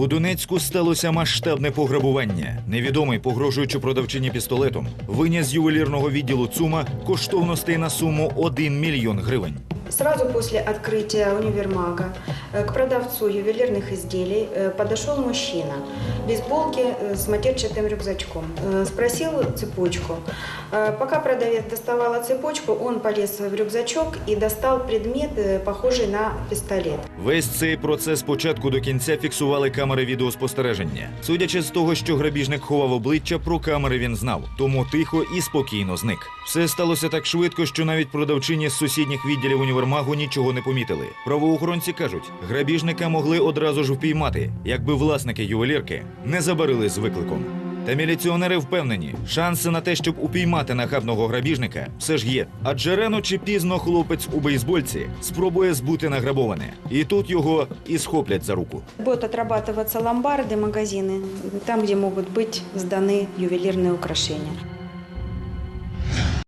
У Донецьку сталося масштабне пограбування. Невідомий, погрожуючи продавчині пістолетом, виняв з ювелірного відділу ЦУМа коштовностей на суму 1 мільйон гривень. Сразу після відкриття универмага э, к продавцу ювелирных изделий э, подошел мужчина в бейсболке э, с матерчатым рюкзачком. Э, Спросил цепочку. Э, Пока продавец доставала цепочку, он полез в рюкзачок и достал предмет, э, похожий на пистолет. Весь цей процес спочатку до кінця фіксували камери відеоспостереження. Судячи з того, що грабіжник ховав обличчя, про камери він знав, тому тихо і спокійно зник. Все сталося так швидко, що навіть продавчині з сусідніх відділів універмагу нічого не помітили. Правоохоронці кажуть, грабіжника могли одразу ж впіймати, якби власники ювелірки не забарили з викликом. Та міліціонери впевнені, шанси на те, щоб упіймати нахабного грабіжника, все ж є. Адже рано чи пізно хлопець у бейсбольці спробує збути награбоване, і тут його і схоплять за руку. Будут отрабатываться ломбарды, магазины, там, где могут быть сданы ювелирные украшения.